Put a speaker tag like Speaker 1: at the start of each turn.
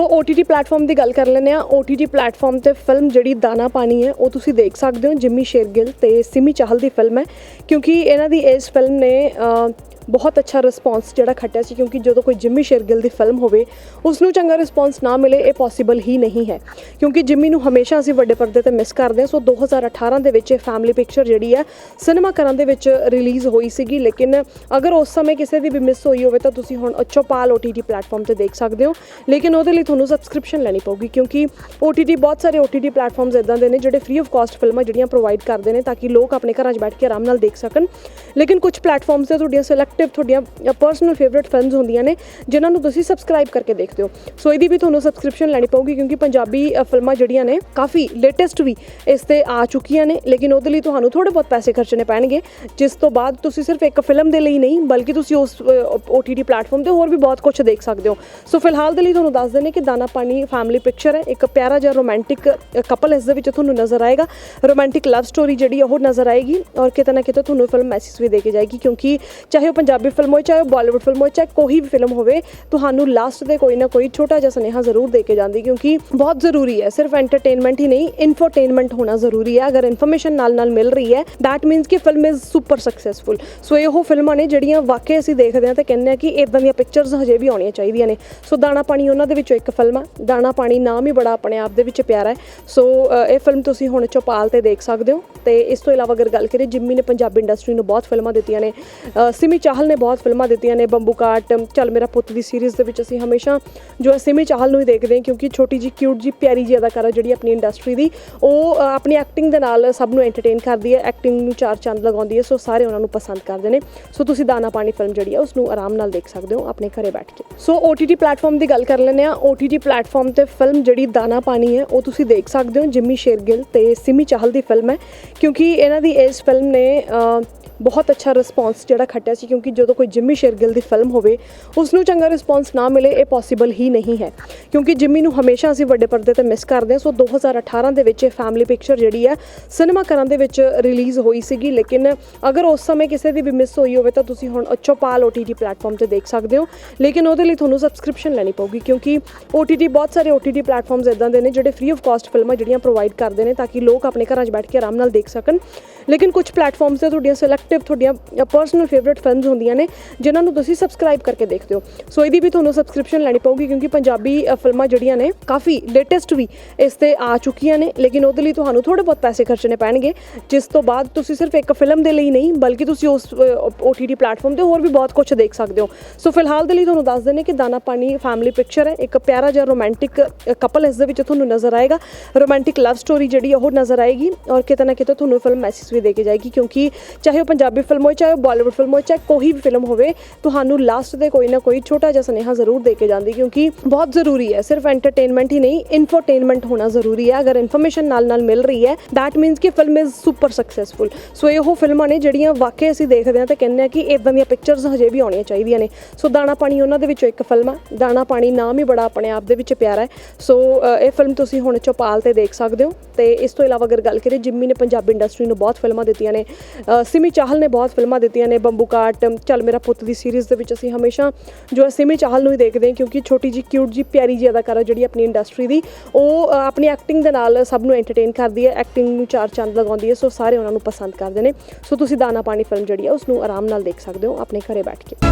Speaker 1: ਸੋ OTT platform ਦੀ ਗੱਲ ਕਰ ਲੈਂਦੇ ਆ OTT ਪਲੇਟਫਾਰਮ ਤੇ ਫਿਲਮ ਜਿਹੜੀ ਦਾਣਾ ਪਾਣੀ ਹੈ, ਉਹ ਤੁਸੀਂ ਦੇਖ ਸਕਦੇ ਹੋ। ਜਿੰਮੀ ਸ਼ੇਰਗਿੱਲ ਤੇ ਸਿਮੀ ਚਾਹਲ ਦੀ ਫਿਲਮ ਹੈ। ਕਿਉਂਕਿ ਇਹਨਾਂ ਦੀ ਇਸ ਫਿਲਮ ਨੇ ਬਹੁਤ ਅੱਛਾ ਰਿਸਪੌਂਸ ਜਿਹੜਾ ਖੱਟਿਆ ਸੀ ਕਿਉਂਕਿ ਜਦੋਂ ਕੋਈ ਜਿੰਮੀ ਸ਼ੇਰਗਿਲ ਦੀ ਫਿਲਮ ਹੋਵੇ ਉਸ ਨੂੰ ਚੰਗਾ ਰਿਸਪੌਂਸ ਨਾ ਮਿਲੇ, ਇਹ ਪੋਸੀਬਲ ਹੀ ਨਹੀਂ ਹੈ। ਕਿਉਂਕਿ ਜਿੰਮੀ ਨੂੰ ਹਮੇਸ਼ਾ ਅਸੀਂ ਵੱਡੇ ਪਰਦੇ ਤੇ ਮਿਸ ਕਰਦੇ ਹਾਂ, ਸੋ 2018 ਦੇ ਵਿੱਚ ਇਹ ਫੈਮਿਲੀ ਪਿਕਚਰ ਜਿਹੜੀ ਹੈ ਸਿਨੇਮਾ ਘਰਾਂ ਦੇ ਵਿੱਚ ਰਿਲੀਜ਼ ਹੋਈ ਸੀਗੀ। ਲੇਕਿਨ ਅਗਰ ਉਸ ਸਮੇਂ ਕਿਸੇ ਦੀ ਵੀ ਮਿਸ ਹੋਈ ਹੋਵੇ ਤਾਂ ਤੁਸੀਂ ਹੁਣ ਅਚੋਪਾਲ OTT ਪਲੇਟਫਾਰਮ ਤੇ ਦੇਖ ਸਕਦੇ ਹੋ। ਲੇਕਿਨ ਉਹਦੇ ਲਈ ਤੁਹਾਨੂੰ ਸਬਸਕ੍ਰਿਪਸ਼ਨ ਲੈਣੀ ਪਊਗੀ, ਕਿਉਂਕਿ OTT ਬਹੁਤ ਸਾਰੇ OTT ਪਲੇਟਫਾਰਮਸ ਇਦਾਂ ਦੇ ਨੇ ਜਿਹੜੇ ਫ੍ਰੀ ਆਫ ਕਾਸਟ ਫਿਲਮਾਂ ਜਿਹੜੀਆਂ ਪ੍ਰੋਵਾਈਡ ਕਰਦੇ ਨੇ ਤਾਂ ਕਿ ਲੋਕ ਆਪਣੇ ਘਰਾਂ 'ਚ ਬੈਠ ਕੇ ਆਰਾਮ ਨਾਲ ਦੇਖ ਸਕਣ। ਲੇਕਿਨ ਕੁਝ ਪਲੇਟਫਾਰਮਸ ਤੇ ਤੁਹਾਡੀਆਂ ਸਿਲੈਕਟਿਵ ਤੁਹਾਡੀਆਂ ਪਰਸਨਲ ਫੇਵਰਿਟ ਫਿਲਮਸ ਹੁੰਦੀਆਂ ਨੇ, ਜਿਨ੍ਹਾਂ ਨੂੰ ਤੁਸੀਂ ਸਬਸਕ੍ਰਾਈਬ ਕਰਕੇ ਦੇਖਦੇ ਹੋ। ਸੋ ਇਹਦੀ ਵੀ ਤੁਹਾਨੂੰ ਸਬਸਕ੍ਰਿਪਸ਼ਨ ਲੈਣੀ ਪਊਗੀ, ਕਿਉਂਕਿ ਪੰਜਾਬੀ ਫਿਲਮਾਂ ਜਿਹੜੀਆਂ ਨੇ, ਕਾਫੀ ਲੇਟੈਸਟ ਵੀ ਇਸ ਤੇ ਆ ਚੁੱਕੀਆਂ ਨੇ, ਲੇਕਿਨ ਉਹਦੇ ਲਈ ਤੁਹਾਨੂੰ ਥੋੜੇ ਬਹੁਤ ਪੈਸੇ ਖਰਚਣੇ ਪੈਣਗੇ, ਜਿਸ ਤੋਂ ਬਾਅਦ ਤੁਸੀਂ ਸਿਰਫ ਇੱਕ ਫਿਲਮ ਦੇ ਲਈ ਨਹੀਂ, ਬਲਕਿ ਤੁਸੀਂ ਉਸ OTT ਪਲੇਟਫਾਰਮ ਤੇ ਹੋਰ ਵੀ ਬਹੁਤ ਕੁਝ ਦੇਖ ਸਕਦੇ ਹੋ। ਸੋ ਫਿਲਹਾਲ ਦੇ ਲਈ ਤੁਹਾਨੂੰ ਦੱਸ ਦਿੰਦੇ ਕਿ ਦਾਣਾ ਪਾਣੀ ਫੈਮਿਲੀ ਪਿਕਚਰ ਹੈ, ਇੱਕ ਪਿਆਰਾ ਜਿਹਾ ਰੋਮਾਂਟਿਕ ਕਪਲ ਇਸ ਦੇ ਵਿੱਚ ਤੁਹਾਨੂੰ ਨਜ਼ਰ ਆਏਗਾ। ਰੋਮਾਂਟਿਕ ਲਵ ਸਟੋਰੀ ਜਿਹੜੀ ਉਹ ਨਜ਼ਰ ਆਏਗੀ ਔਰ ਕਿਤੇ ਨਾ ਕਿਤੇ ਤੁਹਾਨੂੰ ਫਿਲਮ ਮੈਸੇਜ ਵੀ ਦੇ ਕੇ ਜਾਏਗੀ, ਕਿਉਂਕਿ ਚਾਹੇ ਉਹ ਪੰਜਾਬੀ ਫਿਲਮ ਹੋਏ ਚਾਹੇ ਉਹ ਬਾਲੀਵੁੱਡ ਫਿਲਮ ਹੋਏ ਚਾਹੇ ਕੋਈ ਵੀ ਫਿਲਮ ਹੋਵੇ ਤੁਹਾਨੂੰ ਲਾਸਟ ਤੇ ਕੋਈ ਨਾ ਕੋਈ ਛੋਟਾ ਜਿਹਾ ਸੁਨੇਹਾ ਜ਼ਰੂਰ ਦੇ ਕੇ ਜਾਂਦੀ ਕਿਉਂਕਿ ਬਹੁਤ ਜ਼ਰੂਰੀ ਹੈ। ਸਿਰਫ ਐਂਟਰਟੇਨਮੈਂਟ ਹੀ ਨਹੀਂ ਇਨਫੋਟੇਨਮੈਂਟ ਹੋਣਾ ਜ਼ਰੂਰੀ ਹੈ। ਅਗਰ ਇਨਫੋਰਮੇਸ਼ਨ ਨਾਲ ਨਾਲ ਮਿਲ ਰਹੀ ਹੈ ਥੈਟ ਮੀਨਸ ਕਿ film is super successful so ਇਹ ਉਹ ਫਿਲਮਾਂ ਨੇ ਜਿਹੜੀਆਂ ਵਾਕਈ ਅਸੀਂ ਦੇਖਦੇ ਹਾਂ ਤੇ ਕਹਿੰਦੇ ਹਾਂ ਕਿ ਇਦਾਂ ਦੀਆਂ ਪਿਕਚਰਸ ਹਜੇ ਵੀ ਆਉਣੀਆਂ ਚਾਹੀਦੀਆਂ ਨੇ। ਸੋ ਦਾਣਾ ਪਾਣੀ ਉਹਨਾਂ ਦੇ ਵਿੱਚੋਂ ਇੱਕ ਫਿਲਮ ਆ। ਦਾਣਾ ਪਾਣੀ ਨਾਮ ਹੀ ਬੜਾ ਆਪਣੇ ਆਪ ਦੇ ਵਿੱਚ ਪਿਆਰਾ ਹੈ। ਸੋ ਇਹ ਫਿਲਮ ਤੁਸੀਂ ਹੁਣ ਚੌਪਾਲ ਤੇ ਦੇਖ ਸਕਦੇ ਹੋ। ਤੇ ਇਸ ਤੋਂ ਇਲਾਵਾ ਅਗਰ ਗੱਲ ਕਰੀਏ ਜਿੰਮੀ ਨੇ ਪੰਜਾਬੀ ਇੰਡਸਟਰੀ ਨੂੰ ਬਹੁਤ ਫਿਲਮਾਂ ਦਿੱਤੀਆਂ ਨੇ। ਅ, ਸਿਮੀ ਚਾਹਲ ਨੇ ਬਹੁਤ ਫਿਲਮਾਂ ਦਿੱਤੀਆਂ ਨੇ, ਬੰਬੂ ਕਾਟ, ਚੱਲ ਮੇਰਾ ਪੁੱਤ ਦੀ ਸੀਰੀਜ਼ ਦੇ ਵਿੱਚ ਅਸੀਂ ਹਮੇਸ਼ਾ ਜੋ ਹੈ ਸਿਮੀ ਚਾਹਲ ਨੂੰ ਹੀ ਦੇਖਦੇ ਹਾਂ ਕਿਉਂਕਿ ਛੋਟੀ ਜੀ ਕਿਊਟ ਜੀ ਪਿਆਰੀ ਜੀ ਅਦਾਕਾਰਾ ਜਿਹੜੀ ਆਪਣੀ ਇੰਡਸਟਰੀ ਦੀ, ਉਹ ਆਪਣੀ ਐਕਟਿੰਗ ਦੇ ਨਾਲ ਸਭ ਨੂੰ ਐਂਟਰਟੇਨ ਕਰਦੀ ਹੈ ਐਕਟਿੰਗ ਨੂੰ ਚਾਰ ਚੰਦ ਲਗਾਉਂਦੀ ਹੈ, ਸੋ ਸਾਰੇ ਉਹਨਾਂ ਨੂੰ ਪਸੰਦ ਕਰਦੇ ਨੇ। ਸੋ ਤੁਸੀਂ ਦਾਣਾ ਪਾਣੀ ਫਿਲਮ ਜਿਹੜੀ ਹੈ ਉਸ ਨੂੰ ਆਰਾਮ ਨਾਲ ਦੇਖ ਸਕਦੇ ਹੋ ਆਪਣੇ ਘਰੇ ਬੈਠ ਕੇ। ਸੋ OTT ਪਲੇਟਫਾਰਮ ਦੀ ਗੱਲ ਕਰ ਲੈਂਦੇ ਆ OTT ਪਲੇਟਫਾਰਮ ਤੇ ਫਿਲਮ ਜਿਹੜੀ ਦਾਣਾ ਪਾਣੀ ਹੈ, ਉਹ ਤੁਸੀਂ ਦੇਖ ਸਕਦੇ ਹੋ। ਜਿੰਮੀ ਸ਼ੇਰਗਿੱਲ ਤੇ ਸਿਮੀ ਚਾਹਲ ਦੀ ਫਿਲਮ ਹੈ। ਕਿਉਂਕਿ ਇਹਨਾਂ ਦੀ ਇਸ ਫਿਲਮ ਨੇ ਬਹੁਤ ਅੱਛਾ ਰਿਸਪੌਂਸ ਜਿਹੜਾ ਖੱਟਿਆ ਸੀ ਕਿਉਂਕਿ ਕਿਉਂਕਿ ਜਦੋਂ ਕੋਈ ਜਿੰਮੀ ਸ਼ੇਰਗਿਲ ਦੀ ਫਿਲਮ ਹੋਵੇ ਉਸ ਨੂੰ ਚੰਗਾ ਰਿਸਪੌਂਸ ਨਾ ਮਿਲੇ, ਇਹ ਪੋਸੀਬਲ ਹੀ ਨਹੀਂ ਹੈ। ਕਿਉਂਕਿ ਜਿੰਮੀ ਨੂੰ ਹਮੇਸ਼ਾ ਅਸੀਂ ਵੱਡੇ ਪਰਦੇ ਤੇ ਮਿਸ ਕਰਦੇ ਹਾਂ। ਸੋ 2018 ਦੇ ਵਿੱਚ ਇਹ ਫੈਮਿਲੀ ਪਿਕਚਰ ਜਿਹੜੀ ਹੈ ਸਿਨੇਮਾ ਘਰਾਂ ਦੇ ਵਿੱਚ ਰਿਲੀਜ਼ ਹੋਈ ਸੀਗੀ। ਲੇਕਿਨ ਅਗਰ ਉਸ ਸਮੇਂ ਕਿਸੇ ਦੀ ਵੀ ਮਿਸ ਹੋਈ ਹੋਵੇ, ਤਾਂ ਤੁਸੀਂ ਹੁਣ ਅਚੋਪਾਲ OTT ਪਲੇਟਫਾਰਮ ਤੇ ਦੇਖ ਸਕਦੇ ਹੋ। ਲੇਕਿਨ ਉਹਦੇ ਲਈ ਤੁਹਾਨੂੰ ਸਬਸਕ੍ਰਿਪਸ਼ਨ ਲੈਣੀ ਪਊਗੀ, ਕਿਉਂਕਿ OTT ਬਹੁਤ ਸਾਰੇ OTT ਪਲੇਟਫਾਰਮਸ ਇਦਾਂ ਦੇ ਨੇ ਜਿਹੜੇ ਫ੍ਰੀ ਆਫ ਕਾਸਟ ਫਿਲਮਾਂ ਜਿਹੜੀਆਂ ਪ੍ਰੋਵਾਈਡ ਕਰਦੇ ਨੇ, ਤਾਂ ਕਿ ਲੋਕ ਆਪਣੇ ਘਰਾਂ 'ਚ ਬੈਠ ਕੇ ਆਰਾਮ ਨਾਲ ਦੇਖ ਸਕਣ। ਲੇਕਿਨ ਕੁਝ ਪਲੇਟਫਾਰਮਸ ਤੇ ਤੁਹਾਡੀਆਂ ਸਿਲੈਕਟਿਵ ਤੁਹਾਡੀਆਂ ਪਰਸਨਲ ਫੇਵਰਿਟ ਫਿਲਮਸ ਹੁੰਦੀਆਂ ਨੇ, ਜਿਨ੍ਹਾਂ ਨੂੰ ਤੁਸੀਂ ਸਬਸਕ੍ਰਾਈਬ ਕਰਕੇ ਦੇਖਦੇ ਹੋ। ਸੋ ਇਹਦੀ ਵੀ ਤੁਹਾਨੂੰ ਸਬਸਕ੍ਰਿਪਸ਼ਨ ਲੈਣੀ ਪਊਗੀ ਕਿਉਂਕਿ ਪੰਜਾਬੀ ਫਿਲਮਾਂ ਜਿਹੜੀਆਂ ਨੇ, ਕਾਫੀ ਲੇਟੈਸਟ ਵੀ ਇਸ ਤੇ ਆ ਚੁੱਕੀਆਂ ਨੇ, ਲੇਕਿਨ ਉਹਦੇ ਲਈ ਤੁਹਾਨੂੰ ਥੋੜੇ ਬਹੁਤ ਪੈਸੇ ਖਰਚਣੇ ਪੈਣਗੇ, ਜਿਸ ਤੋਂ ਬਾਅਦ ਤੁਸੀਂ ਸਿਰਫ ਇੱਕ ਫਿਲਮ ਦੇ ਲਈ ਨਹੀਂ, ਬਲਕਿ ਤੁਸੀਂ ਉਸ OTT ਪਲੇਟਫਾਰਮ ਤੇ ਹੋਰ ਵੀ ਬਹੁਤ ਕੁਝ ਦੇਖ ਸਕਦੇ ਹੋ। ਸੋ ਫਿਲਹਾਲ ਦੇ ਲਈ ਤੁਹਾਨੂੰ ਦੱਸ ਦਿੰਦੇ ਕਿ ਦਾਣਾ ਪਾਣੀ ਫੈਮਿਲੀ ਪਿਕਚਰ ਹੈ, ਇੱਕ ਪਿਆਰਾ ਜਿਹਾ ਰੋਮਾਂਟਿਕ ਕਪਲ ਇਸ ਦੇ ਵਿੱਚ ਤੁਹਾਨੂੰ ਨਜ਼ਰ ਆਏਗਾ। ਰੋਮਾਂਟਿਕ ਲਵ ਸਟੋਰੀ ਜਿਹੜੀ ਉਹ ਨਜ਼ਰ ਆਏਗੀ ਔਰ ਕਿਤੇ ਨਾ ਕਿਤੇ ਤੁਹਾਨੂੰ ਫਿਲਮ ਮੈਸੇਜ ਵੀ ਦੇ ਕੇ ਜਾਏਗੀ, ਕਿਉਂਕਿ ਚਾਹੇ ਉਹ ਪੰਜਾਬੀ ਫਿਲਮ ਹੋਵੇ ਚਾਹੇ ਉਹ ਬਾਲੀਵੁੱਡ ਫਿਲਮ ਹੋਵੇ ਚਾਹੇ ਕੋਈ ਵੀ ਫਿਲਮ ਹੋਵੇ, ਤੁਹਾਨੂੰ ਲਾਸਟ ਤੇ ਕੋਈ ਨਾ ਕੋਈ ਛੋਟਾ ਜਿਹਾ ਸੁਨੇਹਾ ਜ਼ਰੂਰ ਦੇ ਕੇ ਜਾਂਦੀ, ਕਿਉਂਕਿ ਬਹੁਤ ਜ਼ਰੂਰੀ ਹੈ। ਸਿਰਫ ਐਂਟਰਟੇਨਮੈਂਟ ਹੀ ਨਹੀਂ ਇਨਫੋਟੇਨਮੈਂਟ ਹੋਣਾ ਜ਼ਰੂਰੀ ਹੈ। ਅਗਰ ਇਨਫੋਰਮੇਸ਼ਨ ਨਾਲ ਨਾਲ ਮਿਲ ਰਹੀ ਹੈ ਥੈਟ ਮੀਨਸ ਕਿ film is super successful so ਇਹ ਉਹ ਫਿਲਮਾਂ ਨੇ ਜਿਹੜੀਆਂ ਵਾਕਈ ਅਸੀਂ ਦੇਖਦੇ ਹਾਂ ਤੇ ਕਹਿੰਦੇ ਹਾਂ ਕਿ ਇਦਾਂ ਦੀਆਂ ਪਿਕਚਰਸ ਹਜੇ ਵੀ ਆਉਣੀਆਂ ਚਾਹੀਦੀਆਂ ਨੇ। ਸੋ ਦਾਣਾ ਪਾਣੀ ਉਹਨਾਂ ਦੇ ਵਿੱਚੋਂ ਇੱਕ ਫਿਲਮ ਆ। ਦਾਣਾ ਪਾਣੀ ਨਾਮ ਹੀ ਬੜਾ ਆਪਣੇ ਆਪ ਦੇ ਵਿੱਚ ਪਿਆਰਾ ਹੈ। ਸੋ ਇਹ ਫਿਲਮ ਤੁਸੀਂ ਹੁਣ ਚੌਪਾਲ ਤੇ ਦੇਖ ਸਕਦੇ ਹੋ। ਤੇ ਇਸ ਤੋਂ ਇਲਾਵਾ ਅਗਰ ਗੱਲ ਕਰੀਏ, ਜਿੰਮੀ ਨੇ ਪੰਜਾਬੀ ਇੰਡਸਟਰੀ ਨੂੰ ਬਹੁਤ ਫਿਲਮਾਂ ਦਿੱਤੀਆਂ ਨੇ। ਅ, ਸਿਮੀ ਚਾਹਲ ਨੇ ਬਹੁਤ ਫਿਲਮਾਂ ਦਿੱਤੀਆਂ ਨੇ ਬੰਬੂ ਕਾਟ ਚੱਲ ਮੇਰਾ ਪੁੱਤ ਦੀ ਸੀਰੀਜ਼ ਦੇ ਵਿੱਚ ਅਸੀਂ ਹਮੇਸ਼ਾ ਜੋ ਹੈ ਸਿਮੀ ਚਾਹਲ ਨੂੰ ਹੀ ਦੇਖਦੇ ਹਾਂ ਕਿਉਂਕਿ ਛੋਟੀ ਜੀ ਕਿਊਟ ਜੀ ਪਿਆਰੀ ਜੀ ਅਦਾਕਾਰਾ ਜਿਹੜੀ ਆਪਣੀ ਇੰਡਸਟਰੀ ਦੀ ਉਹ ਆਪਣੀ ਐਕਟਿੰਗ ਦੇ ਨਾਲ ਸਭ ਨੂੰ ਐਂਟਰਟੇਨ ਕਰਦੀ ਹੈ ਐਕਟਿੰਗ ਨੂੰ ਚਾਰ ਚੰਦ ਲਗਾਉਂਦੀ ਹੈ ਸੋ ਸਾਰੇ ਉਹਨਾਂ ਨੂੰ ਪਸੰਦ ਕਰਦੇ ਨੇ। ਸੋ ਤੁਸੀਂ ਦਾਣਾ ਪਾਣੀ ਫਿਲਮ ਜਿਹੜੀ ਹੈ ਉਸ ਨੂੰ ਆਰਾਮ ਨਾਲ ਦੇਖ ਸਕਦੇ ਹੋ ਆਪਣੇ ਘਰੇ ਬੈਠ ਕੇ।